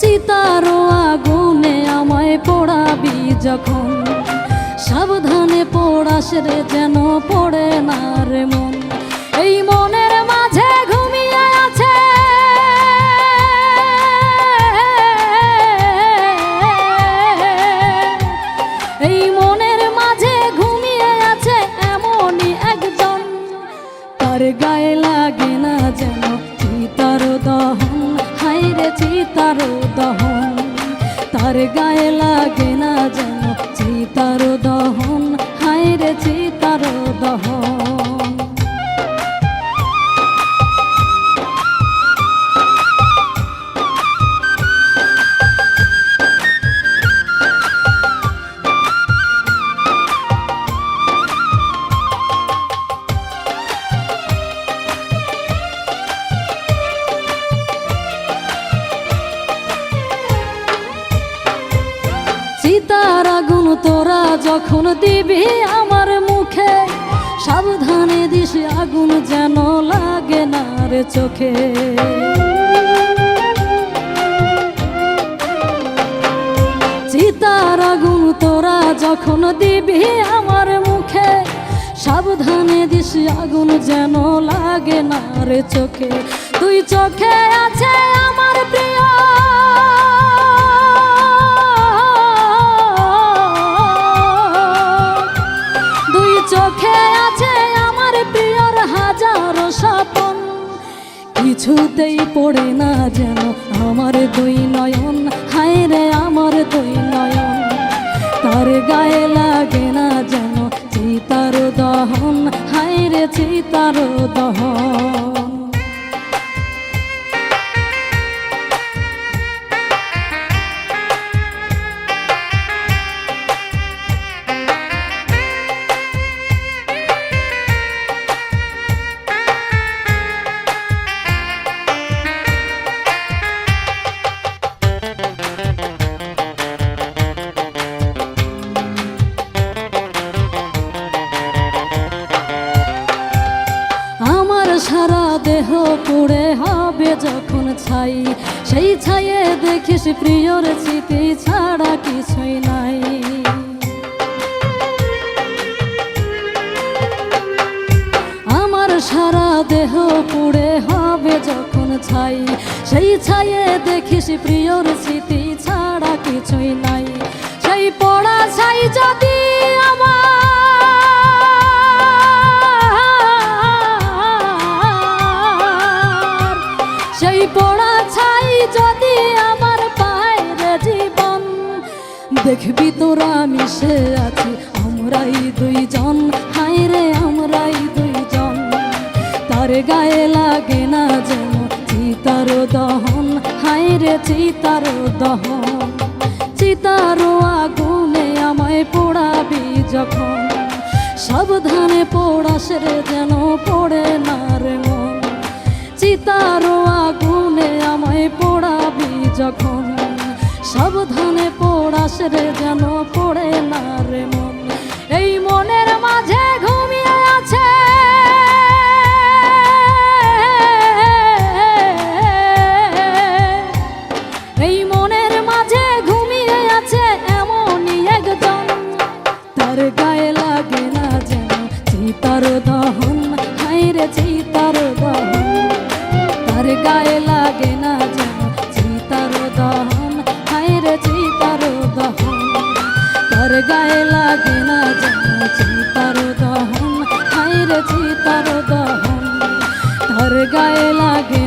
চিতারো আগুনে আমায় পোড়াবি যখন। সাবধানে পোড়াস রে যেন পড়ে না রে মন। এই মনের মাঝে ঘুমিয়ে আছে। এই মনের মাঝে ঘুমিয়ে আছে এমনই তার গায়ে লাগে না যেন চিতার দহন। হাইরে চিতার দহন। তার গায়ে লাগে না যেন চিতার দহন। হাইরে চিতার দহন। চিতার আগুন তোরা যখন দিবি আমার মুখে, সাবধানে দিস আগুন যেন লাগে না রে চোখে। চিতার আগুন তোরা যখন দিবি আমার মুখে, সাবধানে দিস আগুন যেন লাগে না রে চোখে। তুই চোখে আছে আমার প্রিয় কিছুতেই পড়ে না যেন আমার দুই নয়ন। হায় রে আমার দুই নয়ন। তার গায়ে লাগে না দেহ পুড়ে হবে যখন ছাই। সেই ছায়ে দেখিস প্রিয়র স্মৃতি ছাড়া কিছুই নাই। আমার সারা দেহ পুড়ে হবে যখন ছাই। সেই ছায়ে দেখিস প্রিয়র স্মৃতি দেখবি তোরা মিশে আছি, আমরাই দুইজন। হাই রে, আমরাই দুইজন। তার গায়ে লাগে না যেন চিতার দহন। হাই রে, চিতার দহন। চিতার আগুনে আমায় পোড়াবি যখন। সাবধানে পোড়াস রে যেন পড়ে না রে মন। চিতার আগুনে আমায় পোড়াবি যখন। সাবধানে পোড়াস রে, যেন পড়ে না রে মন। এই মনের মাঝে ঘুমিয়ে আছে। এই মনের মাঝে ঘুমিয়ে আছে এমনই একজন। তার গায়ে লাগে না যেন চিতার দহন। হাইরে চিতার দহন। তার গায়ে না গায়ে লাগে